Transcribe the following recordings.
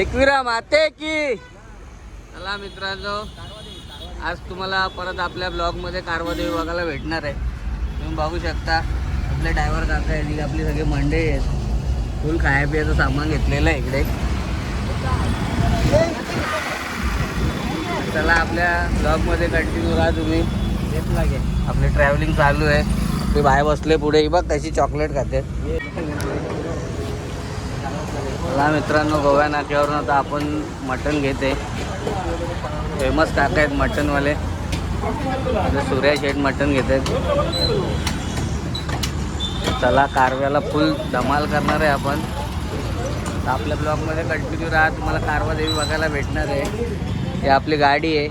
एकविरा माते की. चला मित्रांनो आज तुम्हाला परत आपल्या ब्लॉगमध्ये कारवादेवी बघायला भेटणार आहे. तुम्ही बघू शकता आपले ड्रायव्हर काका आहेत आपली सगळी मंडे आहेत. फुल खाया पियाचं सामान घेतलेलं आहे इकडे. चला आपल्या ब्लॉगमध्ये कंटिन्यू राहा तुम्ही. आपली ट्रॅव्हलिंग चालू आहे. ते बाहेर बसले पुढे. बघ कशी चॉकलेट खाते. चला मित्रांनो गोव्या नाक्यावरून आता आपण मटण घेते. फेमस काका आहेत मटणवाले. इथे सूर्या शेठ मटण घेत. आहेत चला कारव्याला फुल धमाल करणार आहे आपण. तर आपल्या ब्लॉगमध्ये कंटिन्यू राहा. तुम्हाला कारवा देवी बघायला भेटणार आहे. ही आपली गाडी आहे.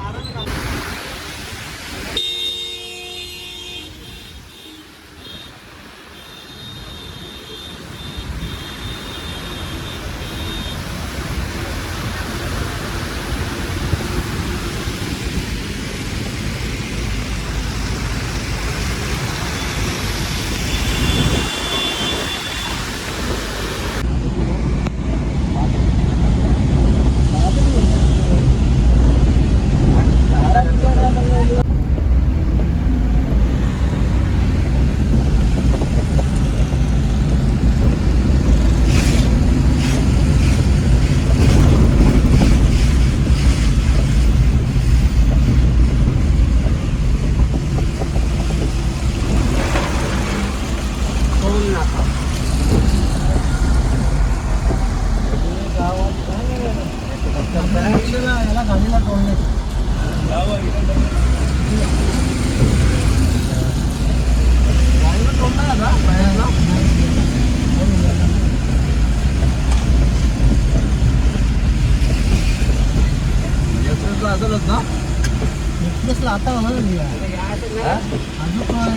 आता मला अजून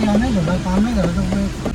या नाही झालं काम नाही झालं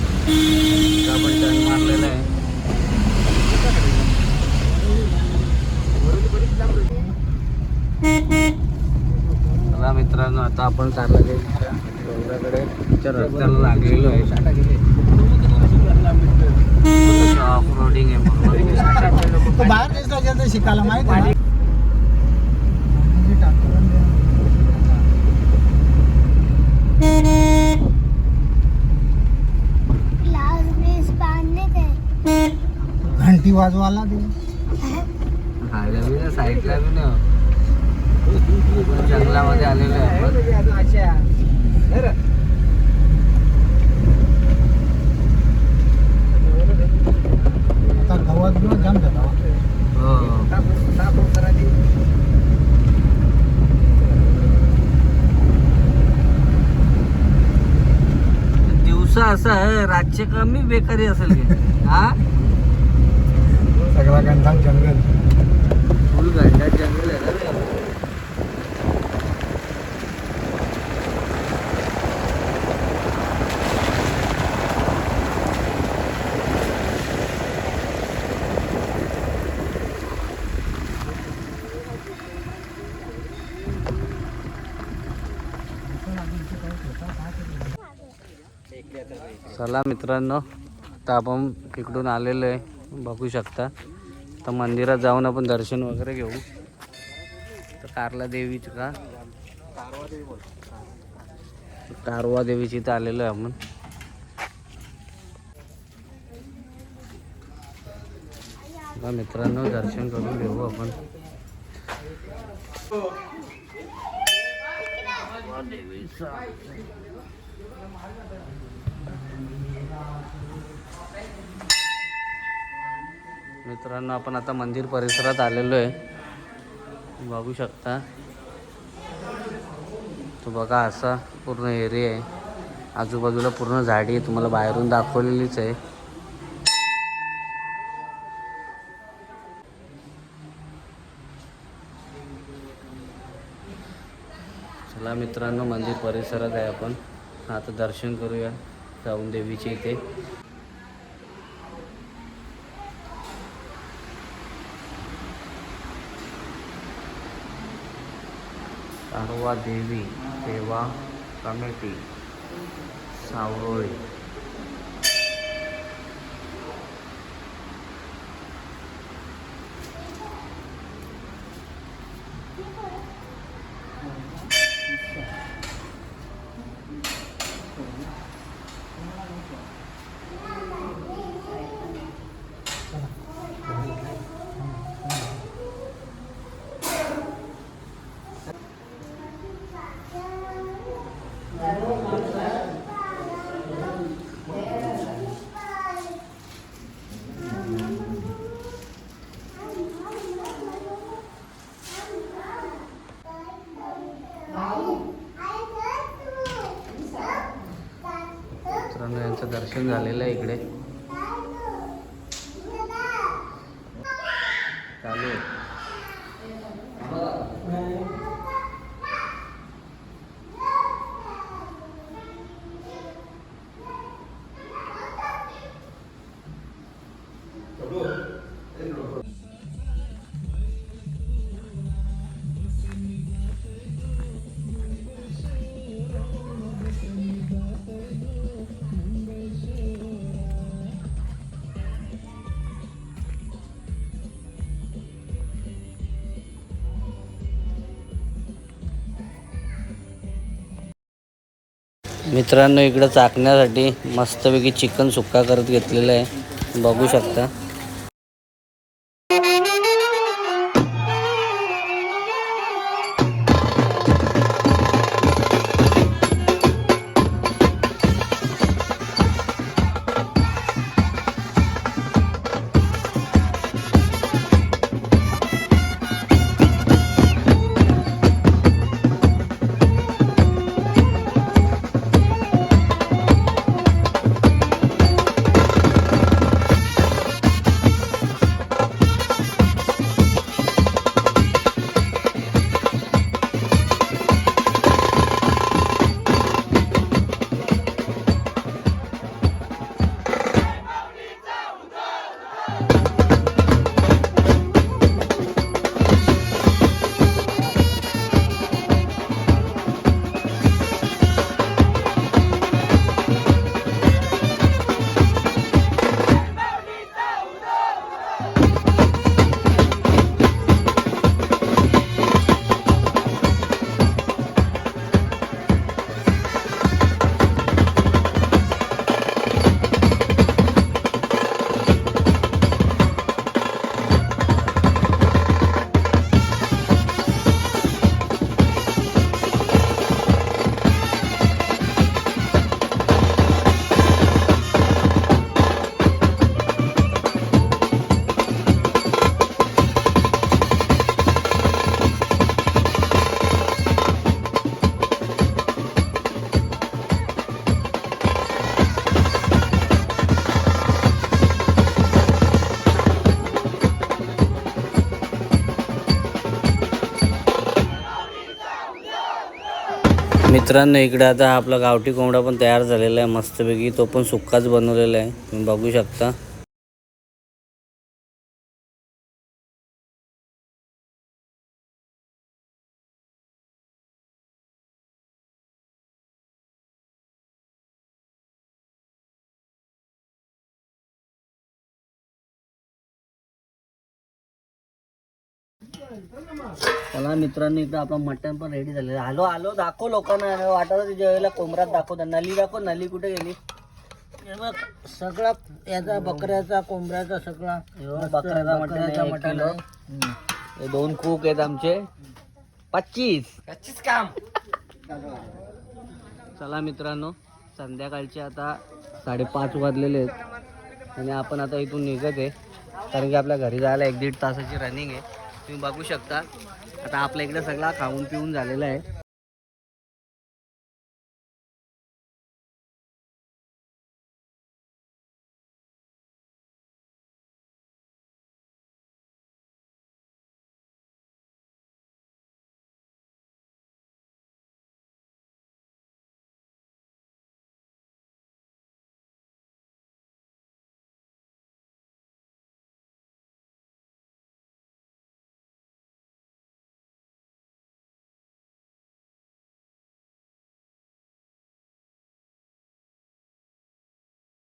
आपण टर्न मारलेला आहे चला मित्रांनो आता आपण कारला डोंगराकडे. रस्त्याला लागलेलो आहे. ऑफ रोडिंग आहे बाहेर शिकायला माहिती आहे ना? म्हणजे टाकून दे. घंटी वाजवायला दे हायला बी नाही साईडला बी जंगलामध्ये आलेलो आहे आपण. आता गवत बिवत जाम झाला हो. दिवसा असं आहे रातचे कमी बेकारी असेल की. हा? सगळा गंधा जंगल फुल घंटात जंगल आहे ना चला मित्रांनो आता आपण तिकडून आलेलो आहे. बघू शकता. तर मंदिरात जाऊन आपण दर्शन वगैरे घेऊ. तर कारला देवीचं का? कारवा देवीची इथं आलेलो आहे आपण. मित्रांनो दर्शन करून घेऊ आपण. देवीचा. मित्रांनो आपण आता मंदिर परिसरात आलेलो आहे. बघू शकता. तो बघा असा पूर्ण एरिया आहे. आजूबाजूला पूर्ण झाडी आहे. तुम्हाला बाहेरून दाखवलेलीच आहे. चला मित्रांनो मंदिर परिसरात आहे आपण. आता दर्शन करूया. जाऊन देवीचे इथे. कारवा देवी सेवा कमिटी सावरोळी. मित्रांनो यांचं दर्शन झालेलं आहे इकडे. मित्रांनो इकडं चाकण्यासाठी मस्तपैकी चिकन सुक्का करत घेतलेलं आहे. बघू शकता. मित्रांनो इकडे आता आपला गावठी कोंबडा पण तयार झालेला आहे मस्तपैकी तो पण सुक्काच बनवलेला आहे. तुम्ही बघू शकता. चला मित्रांनो इकडे आपला मटण पण रेडी झालेलं. आलो आलो दाखव लोकांना. वाटत तुझ्या वेळेला कोंबड्यात दाखव नली दाखव नली कुठे गेली? बघ सगळा याचा बकऱ्याचा कोंबड्याचा सगळा. बकऱ्याचा मटण बकऱ्याचा आहे, एक मटण. हे दोन खूक आहेत आमचे. पच्चीस. चला मित्रांनो संध्याकाळचे आता साडेपाच वाजलेले आहेत. आणि आपण आता इथून निघत आहे. कारण की आपल्या घरी जायला एक दीड तासाची रनिंग आहे. तुम्ही बघू शकता. आता आपल्या इकडे सगळा खाऊन पिऊन झालेला आहे.